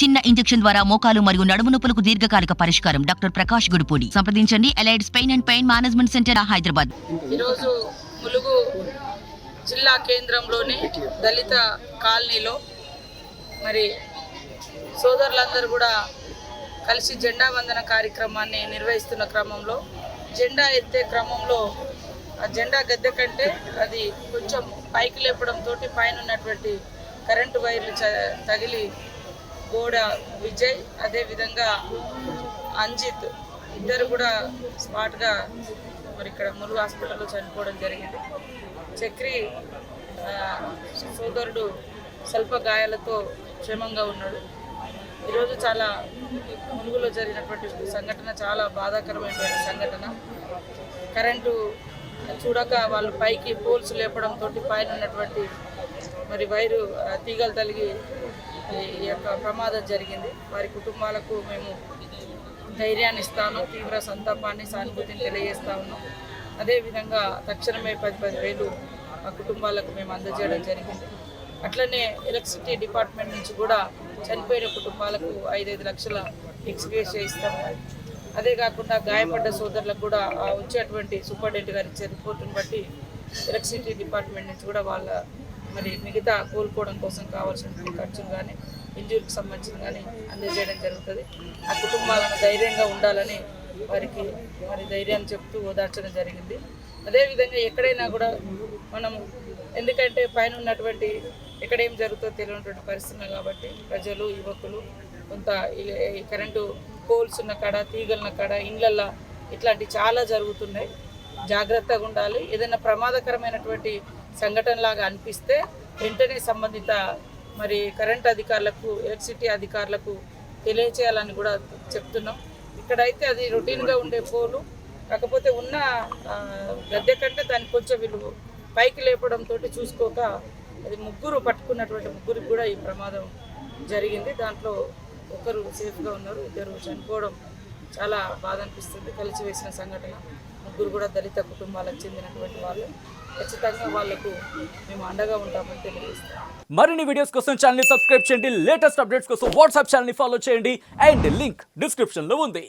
చిన్న ఇంజెక్షన్ ద్వారా మోకాలు మరియు నడుము నొప్పులకు దీర్ఘకాలిక పరిష్కారం. డాక్టర్ ప్రకాష్ గుడిపూడి. సంప్రదించండి. Allied pain and pain management centre Hyderabad. ఈరోజు ములుగు జిల్లా కేంద్రంలోని దళిత కాలనీలో మరి సోదరులందరూ కూడా కలిసి జెండా వందన కార్యక్రమాన్ని నిర్వహిస్తున్న క్రమంలో జెండా ఎత్తే క్రమంలో ఆ జెండా గద్దె కంటే అది కొంచెం పైకి లేపడంతో పైన ఉన్నటువంటి కరెంటు వైర్లు తగిలి గోడ విజయ్ అదేవిధంగా అంజిత్. ఇద్దరు కూడా స్మార్ట్గా మరి ఇక్కడ ములుగు హాస్పిటల్లో చనిపోవడం జరిగింది. చక్రి సోదరుడు స్వల్ప గాయాలతో క్షేమంగా ఉన్నాడు. ఈరోజు చాలా ములుగులో జరిగినటువంటి సంఘటన చాలా బాధాకరమైనటువంటి సంఘటన. కరెంటు చూడక వాళ్ళు పైకి పోల్స్ లేపడంతో పైన ఉన్నటువంటి మరి వైరు తీగలు తలిగి ఈ యొక్క ప్రమాదం జరిగింది. వారి కుటుంబాలకు మేము ధైర్యాన్ని ఇస్తాను తీవ్ర సంతాపాన్ని సానుభూతిని తెలియజేస్తా ఉన్నాం. అదేవిధంగా తక్షణమే పది పది వేలు ఆ కుటుంబాలకు మేము అందజేయడం జరిగింది. అట్లనే ఎలక్ట్రిసిటీ డిపార్ట్మెంట్ నుంచి కూడా చనిపోయిన కుటుంబాలకు ఐదైదు లక్షల ఎక్స్గ్రేస్ ఇస్తాము అదే కాకుండా గాయపడ్డ సోదరులకు కూడా వచ్చేటువంటి సూపరింటెండెంట్ గారి ఇచ్చే రిపోర్టును బట్టి ఎలక్ట్రిసిటీ డిపార్ట్మెంట్ నుంచి కూడా వాళ్ళ మరి మిగతా కోలుకోవడం కోసం కావాల్సిన ఖర్చులు కానీ ఇంజూరికి సంబంధించిన కానీ అందజేయడం జరుగుతుంది. ఆ కుటుంబాలను ధైర్యంగా ఉండాలని వారికి మరి ధైర్యాన్ని చెప్తూ ఓదార్చడం జరిగింది. అదేవిధంగా ఎక్కడైనా కూడా మనం ఎందుకంటే పైన ఉన్నటువంటి ఎక్కడ ఏం జరుగుతుందో తెలియనటువంటి పరిస్థితులు కాబట్టి ప్రజలు యువకులు కొంత ఈ- కరెంటు పోల్స్ ఉన్న కాడ తీగలున్న కాడ ఇండ్లల్లో ఇట్లాంటి చాలా జరుగుతున్నాయి. జాగ్రత్తగా ఉండాలి. ఏదైనా ప్రమాదకరమైనటువంటి సంఘటనలాగా అనిపిస్తే వెంటనే సంబంధిత మరి కరెంట్ అధికారులకు ఎలక్ట్రిసిటీ అధికారులకు తెలియచేయాలని కూడా చెప్తున్నాం. ఇక్కడైతే అది రొటీన్గా ఉండే పోలు. కాకపోతే ఉన్న గద్దె కంటే దానికి కొంచెం విలువ పైకి లేపడంతో చూసుకోక అది ముగ్గురు పట్టుకున్నటువంటి ముగ్గురికి కూడా ఈ ప్రమాదం జరిగింది. దాంట్లో ఒకరు సేఫ్గా ఉన్నారు ఇద్దరు చనిపోవడం చాలా బాధ అనిపిస్తుంది. కలిసి వేసిన సంఘటన. ముగ్గురు కూడా దళిత కుటుంబాలకు చెందినటువంటి వాళ్ళు. ఖచ్చితంగా వాళ్ళకు మేము అండగా ఉంటామని తెలియజేస్తాం మరిన్ని వీడియోస్ కోసం ఛానల్ సబ్స్క్రైబ్ చేయండి. లేటెస్ట్ అప్డేట్స్ కోసం వాట్సాప్ ఛానల్ ఫాలో చేయండి. అండ్ లింక్ డిస్క్రిప్షన్లో ఉంది.